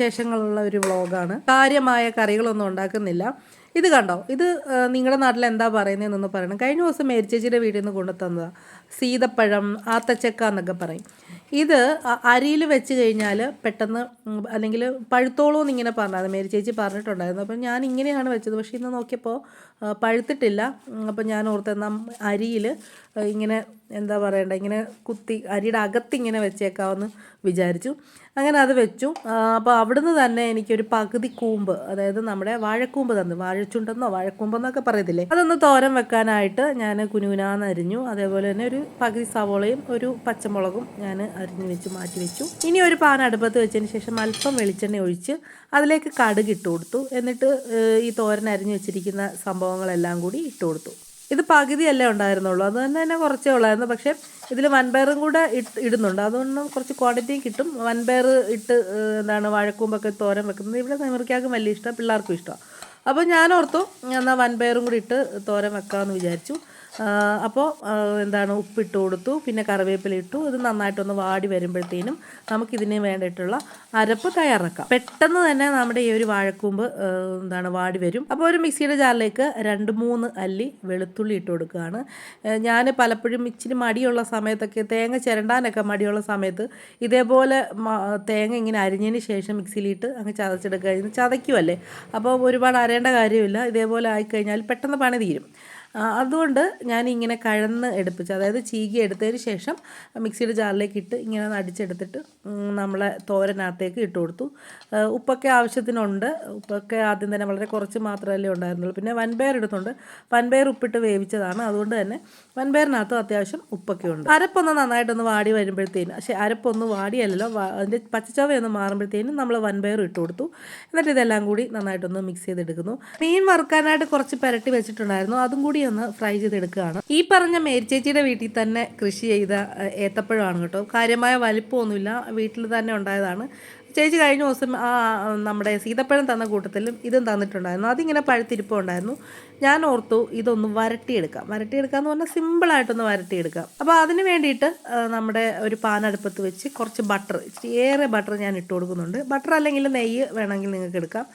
വിശേഷങ്ങളുള്ള ഒരു വ്ളോഗാണ്. കാര്യമായ കറികളൊന്നും ഉണ്ടാക്കുന്നില്ല. ഇത് കണ്ടോ? ഇത് നിങ്ങളുടെ നാട്ടിൽ എന്താ പറയുന്നതെന്നൊന്ന് പറയണം. കഴിഞ്ഞ ദിവസം മേരിച്ചേച്ചിയുടെ വീട്ടിൽ നിന്ന് കൊണ്ടു തന്നതാണ് സീതപ്പഴം ആത്തച്ചക്ക എന്നൊക്കെ പറയും. ഇത് അരിയിൽ വെച്ച് കഴിഞ്ഞാൽ പെട്ടെന്ന് അല്ലെങ്കിൽ പഴുത്തോളൂ എന്നിങ്ങനെ പറഞ്ഞത്. മേരിച്ചേച്ചി പറഞ്ഞിട്ടുണ്ടായിരുന്നു. അപ്പം ഞാൻ ഇങ്ങനെയാണ് വെച്ചത്. പക്ഷേ ഇന്ന് നോക്കിയപ്പോൾ പഴുത്തിട്ടില്ല. അപ്പം ഞാൻ ഓർത്തെന്നാൽ അരിയിൽ ഇങ്ങനെ എന്താ പറയണ്ട ഇങ്ങനെ കുത്തി അരിയുടെ അകത്ത് ഇങ്ങനെ വെച്ചേക്കാമെന്ന് വിചാരിച്ചു. അങ്ങനെ അത് വെച്ചു. അപ്പോൾ അവിടുന്ന് തന്നെ എനിക്കൊരു പകുതി കൂമ്പ് അതായത് നമ്മുടെ വാഴക്കൂമ്പ് തന്നു. വാഴച്ചുണ്ടെന്നോ വാഴക്കൂമ്പെന്നൊക്കെ പറയത്തില്ലേ? അതൊന്ന് തോരൻ വെക്കാനായിട്ട് ഞാൻ കുനുകുനാന്ന് അരിഞ്ഞു. അതേപോലെ തന്നെ ഒരു പകുതി സവോളയും ഒരു പച്ചമുളകും ഞാൻ അരിഞ്ഞു വെച്ച് മാറ്റി വെച്ചു. ഇനി ഒരു പാൻ അടുപ്പത്ത് വെച്ചതിന് ശേഷം അല്പം വെളിച്ചെണ്ണ ഒഴിച്ച് അതിലേക്ക് കടുക് ഇട്ട് കൊടുത്തു. എന്നിട്ട് ഈ തോരൻ അരിഞ്ഞു വെച്ചിരിക്കുന്ന സംഭവങ്ങളെല്ലാം കൂടി ഇട്ട് കൊടുത്തു. ഇത് പകുതിയല്ലേ ഉണ്ടായിരുന്നുള്ളൂ. അത് തന്നെ തന്നെ കുറച്ചേ ഉള്ളായിരുന്നു. പക്ഷേ ഇതിൽ വൻപയറും കൂടെ ഇട്ട് ഇടുന്നുണ്ട്. അതുകൊണ്ട് കുറച്ച് ക്വാണ്ടിറ്റി കിട്ടും. വൻപയർ ഇട്ട് എന്താണ് വാഴക്കൂമ്പൊക്കെ തോരൻ വെക്കുന്നത് ഇവിടെ നെമറിക്കാർക്കും വലിയ ഇഷ്ടം പിള്ളേർക്കും ഇഷ്ടമാണ് അപ്പോൾ ഞാൻ ഓർത്തു എന്നാൽ വൻപയറും കൂടി ഇട്ട് തോരൻ വെക്കാമെന്ന് വിചാരിച്ചു. അപ്പോൾ എന്താണ് ഉപ്പിട്ട് കൊടുത്തു പിന്നെ കറിവേപ്പില ഇട്ടു. ഇത് നന്നായിട്ടൊന്ന് വാടി വരുമ്പോഴത്തേനും നമുക്കിതിന് വേണ്ടിയിട്ടുള്ള അരപ്പ് തയ്യാറാക്കാം. പെട്ടെന്ന് തന്നെ നമ്മുടെ ഈ ഒരു വാഴക്കൂമ്പ് എന്താണ് വാടി വരും. അപ്പോൾ ഒരു മിക്സിയുടെ ജാറിലേക്ക് രണ്ട് മൂന്ന് അല്ലി വെളുത്തുള്ളി ഇട്ട് കൊടുക്കുകയാണ്. ഞാൻ പലപ്പോഴും ഇച്ചിരി മടിയുള്ള സമയത്തൊക്കെ തേങ്ങ ചിരണ്ടാനൊക്കെ മടിയുള്ള സമയത്ത് ഇതേപോലെ തേങ്ങ ഇങ്ങനെ അരിഞ്ഞതിന് ശേഷം മിക്സിയിലിട്ട് അങ്ങ് ചതച്ചെടുക്കുക. ചതയ്ക്കുമല്ലേ അപ്പോൾ ഒരുപാട് അരേണ്ട കാര്യമില്ല. ഇതേപോലെ ആയിക്കഴിഞ്ഞാൽ പെട്ടെന്ന് പണി തീരും. അതുകൊണ്ട് ഞാൻ ഇങ്ങനെ കഴന്ന് എടുപ്പിച്ചു. അതായത് ചീകി എടുത്തതിന് ശേഷം മിക്സിയുടെ ജാറിലേക്ക് ഇട്ട് ഇങ്ങനെ അടിച്ചെടുത്തിട്ട് നമ്മളെ തോരനകത്തേക്ക് ഇട്ട് കൊടുത്തു. ഉപ്പൊക്കെ ആവശ്യത്തിനുണ്ട്. ഉപ്പൊക്കെ ആദ്യം തന്നെ വളരെ കുറച്ച് മാത്രമല്ലേ ഉണ്ടായിരുന്നുള്ളൂ. പിന്നെ വൻപയർ എടുത്തുണ്ട് വൻപയർ ഉപ്പിട്ട് വേവിച്ചതാണ്. അതുകൊണ്ട് തന്നെ വൻപയറിനകത്തും അത്യാവശ്യം ഉപ്പൊക്കെ ഉണ്ട്. അരപ്പൊന്ന് നന്നായിട്ടൊന്ന് വാടി വരുമ്പോഴത്തേനും പക്ഷേ അരപ്പൊന്ന് വാടിയല്ലല്ലോ അതിന്റെ പച്ചച്ചവയൊന്ന് മാറുമ്പോഴത്തേനും നമ്മൾ വൻപയർ ഇട്ട് കൊടുത്തു. എന്നിട്ട് ഇതെല്ലാം കൂടി നന്നായിട്ടൊന്ന് മിക്സ് ചെയ്തെടുക്കുന്നു. മീൻ വറുക്കാനായിട്ട് കുറച്ച് പുരട്ടി വെച്ചിട്ടുണ്ടായിരുന്നു. അതും കൂടി ഒന്ന് ഫ്രൈ ചെയ്തെടുക്കുകയാണ്. ഈ പറഞ്ഞ മേരിച്ചേച്ചിയുടെ വീട്ടിൽ തന്നെ കൃഷി ചെയ്ത ഏത്തപ്പഴമാണ് കേട്ടോ. കാര്യമായ വലിപ്പമൊന്നുമില്ല. വീട്ടിൽ തന്നെ ഉണ്ടായതാണ്. ചേച്ചി കഴിഞ്ഞ ദിവസം ആ നമ്മുടെ സീതപ്പഴം തന്ന കൂട്ടത്തിലും ഇതും തന്നിട്ടുണ്ടായിരുന്നു. അതിങ്ങനെ പഴുത്തിരിപ്പുണ്ടായിരുന്നു ഞാൻ ഓർത്തു ഇതൊന്ന് വരട്ടിയെടുക്കാം. വരട്ടിയെടുക്കാന്ന് പറഞ്ഞാൽ സിമ്പിളായിട്ടൊന്ന് വരട്ടിയെടുക്കാം. അപ്പോൾ അതിന് വേണ്ടിയിട്ട് നമ്മുടെ ഒരു പാനടുപ്പത്ത് വെച്ച് കുറച്ച് ബട്ടർ ഏറെ ബട്ടർ ഞാൻ ഇട്ട് കൊടുക്കുന്നുണ്ട്. ബട്ടർ അല്ലെങ്കിൽ നെയ്യ് വേണമെങ്കിൽ നിങ്ങൾക്ക് എടുക്കാം.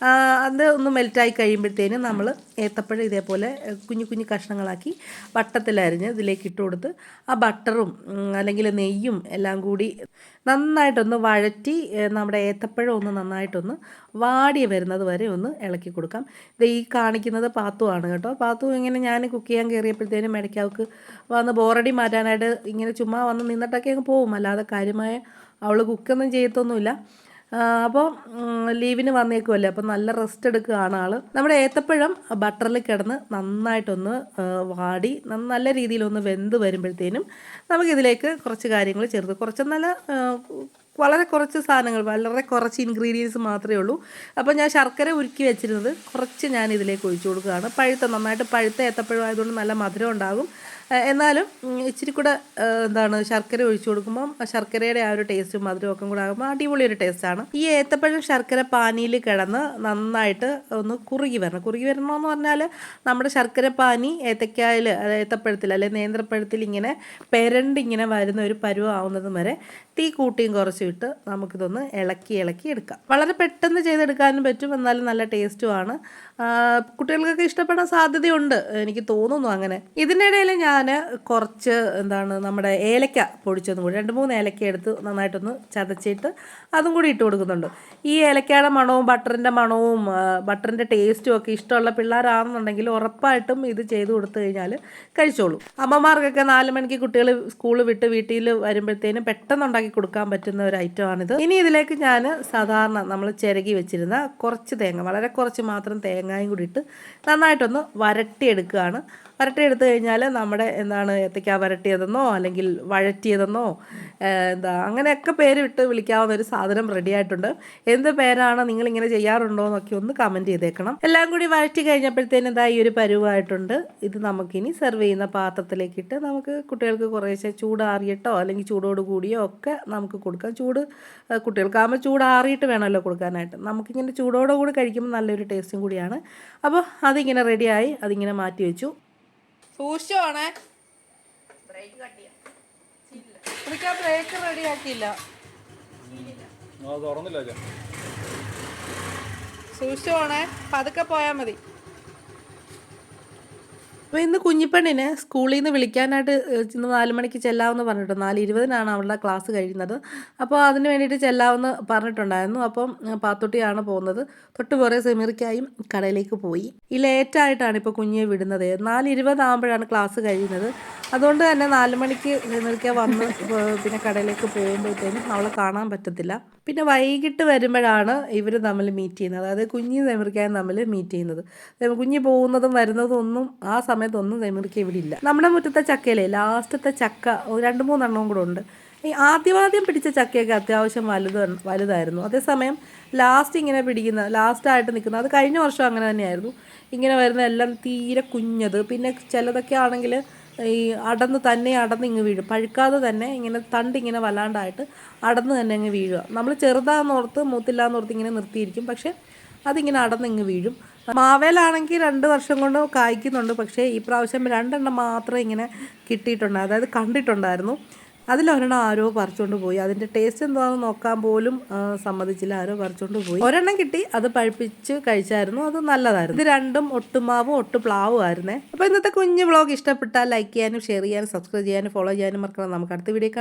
അത് ഒന്ന് മെൽറ്റായി കഴിയുമ്പോഴത്തേനും നമ്മൾ ഏത്തപ്പഴം ഇതേപോലെ കുഞ്ഞു കുഞ്ഞു കഷ്ണങ്ങളാക്കി വട്ടത്തിലരിഞ്ഞ് ഇതിലേക്ക് ഇട്ട് കൊടുത്ത് ആ ബട്ടറും അല്ലെങ്കിൽ നെയ്യും എല്ലാം കൂടി നന്നായിട്ടൊന്ന് വഴറ്റി നമ്മുടെ ഏത്തപ്പഴം ഒന്ന് നന്നായിട്ടൊന്ന് വാടി വരുന്നത് വരെ ഒന്ന് ഇളക്കി കൊടുക്കാം. ഇത് ഈ കാണിക്കുന്നത് പാത്തുവാണ് കേട്ടോ. പാത്തു ഇങ്ങനെ ഞാൻ കുക്ക് ചെയ്യാൻ കയറിയപ്പോഴത്തേനും ഇടയ്ക്ക് അവൾക്ക് വന്ന് ബോറടി മാറ്റാനായിട്ട് ഇങ്ങനെ ചുമ്മാ വന്ന് നിന്നിട്ടൊക്കെ അങ്ങ് പോവും. അല്ലാതെ കാര്യമായ അവൾ കുക്കൊന്നും ചെയ്യത്തൊന്നുമില്ല. അപ്പോൾ ലീവിന് വന്നേക്കുമല്ലേ അപ്പോൾ നല്ല റെസ്റ്റ് എടുക്കുകയാണ് ആൾ നമ്മുടെ ഏത്തപ്പഴം ബട്ടറിൽ കിടന്ന് നന്നായിട്ടൊന്ന് വാടി നല്ല രീതിയിലൊന്ന് വെന്ത് വരുമ്പോഴത്തേനും നമുക്കിതിലേക്ക് കുറച്ച് കാര്യങ്ങൾ ചേർത്ത്. കുറച്ച് നല്ല വളരെ കുറച്ച് സാധനങ്ങൾ വളരെ കുറച്ച് ഇൻഗ്രീഡിയൻസ് മാത്രമേ ഉള്ളൂ. അപ്പോൾ ഞാൻ ശർക്കര ഉരുക്കി വെച്ചിരുന്നത് കുറച്ച് ഞാൻ ഇതിലേക്ക് ഒഴിച്ചു കൊടുക്കുകയാണ്. പഴുത്ത നന്നായിട്ട് പഴുത്ത ഏത്തപ്പഴം ആയതുകൊണ്ട് നല്ല മധുരം ഉണ്ടാകും. എന്നാലും ഇച്ചിരി കൂടെ എന്താണ് ശർക്കര ഒഴിച്ചു കൊടുക്കുമ്പം ശർക്കരയുടെ ആ ഒരു ടേസ്റ്റും മധുരവും ഒക്കെ കൂടെ ആകുമ്പോൾ അടിപൊളി ഒരു ടേസ്റ്റാണ് ഈ ഏത്തപ്പഴം ശർക്കര പാനിയിൽ കിടന്ന് നന്നായിട്ട് ഒന്ന് കുറുകി വരണം. കുറുകി വരണമെന്ന് പറഞ്ഞാൽ നമ്മുടെ ശർക്കര പാനി ഏത്തക്കായിൽ ഏത്തപ്പഴത്തിൽ അല്ലെങ്കിൽ നേന്ത്രപ്പഴത്തിൽ ഇങ്ങനെ പെരണ്ടിങ്ങനെ വരുന്ന ഒരു പരുവം ആവുന്നതും വരെ തീ കൂട്ടിയും കുറച്ചും ഇട്ട് നമുക്കിതൊന്ന് ഇളക്കി ഇളക്കി എടുക്കാം. വളരെ പെട്ടെന്ന് ചെയ്തെടുക്കാനും പറ്റും. എന്നാലും നല്ല ടേസ്റ്റുമാണ് കുട്ടികൾക്കൊക്കെ ഇഷ്ടപ്പെടാൻ സാധ്യതയുണ്ട്. എനിക്ക് തോന്നുന്നു അങ്ങനെ. ഇതിനിടയിൽ ഞാൻ കുറച്ച് എന്താണ് നമ്മുടെ ഏലക്ക പൊടിച്ചതും കൂടി രണ്ട് മൂന്ന് ഏലക്ക എടുത്ത് നന്നായിട്ടൊന്ന് ചതച്ചിട്ട് അതും കൂടി ഇട്ട് കൊടുക്കുന്നുണ്ട്. ഈ ഏലക്കയുടെ മണവും ബട്ടറിന്റെ മണവും ബട്ടറിന്റെ ടേസ്റ്റും ഒക്കെ ഇഷ്ടമുള്ള പിള്ളേരാണെന്നുണ്ടെങ്കിൽ ഉറപ്പായിട്ടും ഇത് ചെയ്ത് കൊടുത്തു കഴിഞ്ഞാൽ കഴിച്ചോളൂ. അമ്മമാർക്കൊക്കെ നാല് മണിക്ക് കുട്ടികൾ സ്കൂൾ വിട്ട് വീട്ടിൽ വരുമ്പോഴത്തേനും പെട്ടെന്ന് ഉണ്ടാക്കി കൊടുക്കാൻ പറ്റുന്ന ഒരു ഐറ്റമാണിത്. ഇനി ഇതിലേക്ക് ഞാൻ സാധാരണ നമ്മൾ ചിരകി വെച്ചിരുന്ന കുറച്ച് തേങ്ങ വളരെ കുറച്ച് മാത്രം തേങ്ങയും കൂടി ഇട്ട് നന്നായിട്ടൊന്ന് വരട്ടിയെടുക്കുകയാണ്. വരട്ടിയെടുത്ത് കഴിഞ്ഞാൽ നമ്മുടെ എന്താണ് ഏത്തയ്ക്ക വരട്ടിയതെന്നോ അല്ലെങ്കിൽ വഴറ്റിയതെന്നോ എന്താ അങ്ങനെയൊക്കെ പേര് വിട്ട് വിളിക്കാവുന്ന ഒരു സാധനം റെഡി ആയിട്ടുണ്ട്. എന്ത് പേരാണ് നിങ്ങൾ ഇങ്ങനെ ചെയ്യാറുണ്ടോ എന്നൊക്കെ ഒന്ന് കമന്റ് ചെയ്തേക്കണം. എല്ലാം കൂടി വഴറ്റി കഴിഞ്ഞപ്പോഴത്തേന് എന്താ ഈ ഒരു പരുവായിട്ടുണ്ട്. ഇത് നമുക്കിനി സെർവ് ചെയ്യുന്ന പാത്രത്തിലേക്ക് ഇട്ട് നമുക്ക് കുട്ടികൾക്ക് കുറേശ്ശെ ചൂടാറിയിട്ടോ അല്ലെങ്കിൽ ചൂടോട് കൂടിയോ ഒക്കെ നമുക്ക് കൊടുക്കാം. ചൂട് കുട്ടികൾക്കാകുമ്പോൾ ചൂടാറിയിട്ട് വേണമല്ലോ കൊടുക്കാനായിട്ട്. നമുക്കിങ്ങനെ ചൂടോടെ കൂടി കഴിക്കുമ്പോൾ നല്ലൊരു ടേസ്റ്റും കൂടിയാണ്. അപ്പോൾ അതിങ്ങനെ റെഡിയായി അതിങ്ങനെ മാറ്റി വെച്ചു. സൂക്ഷിച്ചോണേ ബ്രേക്ക് അപ്പോഴേക്ക് ആ ബ്രേക്ക് റെഡി ആക്കിയില്ല. തുറന്നില്ല സൂക്ഷിച്ചു പോണേ. പതുക്കെ പോയാൽ മതി. അപ്പോൾ ഇന്ന് കുഞ്ഞിപ്പെണ്ണിനെ സ്കൂളിൽ നിന്ന് വിളിക്കാനായിട്ട് ഇന്ന് നാല് മണിക്ക് ചെല്ലാമെന്ന് പറഞ്ഞിട്ട് നാല് ഇരുപതിനാണ് അവളുടെ ക്ലാസ് കഴിയുന്നത്. അപ്പോൾ അതിന് വേണ്ടിയിട്ട് ചെല്ലാമെന്ന് പറഞ്ഞിട്ടുണ്ടായിരുന്നു. അപ്പം പാത്തൊട്ടിയാണ് പോകുന്നത്. തൊട്ട് പുറേ സെമിറിക്കായും കടയിലേക്ക് പോയി. ഈ ലേറ്റായിട്ടാണ് ഇപ്പോൾ കുഞ്ഞിയെ വിടുന്നത്. നാല് ഇരുപതാകുമ്പോഴാണ് ക്ലാസ് കഴിയുന്നത്. അതുകൊണ്ട് തന്നെ നാല് മണിക്ക് സെമിറിക്ക വന്ന് പിന്നെ കടയിലേക്ക് പോകുമ്പോഴത്തേനും അവളെ കാണാൻ പറ്റത്തില്ല. പിന്നെ വൈകിട്ട് വരുമ്പോഴാണ് ഇവർ തമ്മിൽ മീറ്റ് ചെയ്യുന്നത്. അതായത് കുഞ്ഞി സെമിറിക്കായും തമ്മിൽ മീറ്റ് ചെയ്യുന്നത്. കുഞ്ഞി പോകുന്നതും വരുന്നതും ഒന്നും ആ സമയത്തൊന്നും സെമീറിക്ക ഇവിടെ ഇല്ല നമ്മുടെ മുറ്റത്തെ ചക്കയിലെ ലാസ്റ്റത്തെ ചക്ക രണ്ട് മൂന്നെണ്ണവും കൂടെ ഉണ്ട്. ഈ ആദ്യമാദ്യം പിടിച്ച ചക്കയൊക്കെ അത്യാവശ്യം വലുത് വലുതായിരുന്നു. അതേസമയം ലാസ്റ്റ് ഇങ്ങനെ പിടിക്കുന്ന ലാസ്റ്റായിട്ട് നിൽക്കുന്ന അത് കഴിഞ്ഞ വർഷം അങ്ങനെ തന്നെയായിരുന്നു. ഇങ്ങനെ വരുന്ന എല്ലാം തീരെ കുഞ്ഞത്. പിന്നെ ചിലതൊക്കെ ആണെങ്കിൽ ഈ അടന്ന് തന്നെ അടന്ന് ഇങ്ങ് വീഴും. പഴുക്കാതെ തന്നെ ഇങ്ങനെ തണ്ട് ഇങ്ങനെ വല്ലാണ്ടായിട്ട് അടന്ന് തന്നെ അങ്ങ് വീഴുക. നമ്മൾ ചെറുതാന്നോർത്ത് മൂത്തില്ലാന്നോർത്ത് ഇങ്ങനെ നിർത്തിയിരിക്കും. പക്ഷേ അതിങ്ങനെ അടന്ന് ഇങ്ങ് വീഴും. മാവേലാണെങ്കിൽ രണ്ട് വർഷം കൊണ്ട് കായ്ക്കുന്നുണ്ട്. പക്ഷേ ഈ പ്രാവശ്യം രണ്ടെണ്ണം മാത്രമേ ഇങ്ങനെ കിട്ടിയിട്ടുണ്ട്. അതായത് കണ്ടിട്ടുണ്ടായിരുന്നു. അതിലൊരെണ്ണം ആരോ പറിച്ചുകൊണ്ട് പോയി. അതിന്റെ ടേസ്റ്റ് എന്താണെന്ന് നോക്കാൻ പോലും സമ്മതിച്ചില്ല. ആരോ പറിച്ചുകൊണ്ട് പോയി. ഒരെണ്ണം കിട്ടി അത് പഴുപ്പിച്ച് കഴിച്ചായിരുന്നു. അത് നല്ലതായിരുന്നു. ഇത് രണ്ടും ഒട്ടുമാവും ഒട്ടു പ്ലാവും ആയിരുന്നേ അപ്പോൾ ഇന്നത്തെ കുഞ്ഞ് വ്ളോഗ് ഇഷ്ടപ്പെട്ടാൽ ലൈക്ക് ചെയ്യാനും ഷെയർ ചെയ്യാനും സബ്സ്ക്രൈബ് ചെയ്യാനും ഫോളോ ചെയ്യാനും മറക്കണം നമുക്ക് അടുത്ത വീഡിയോ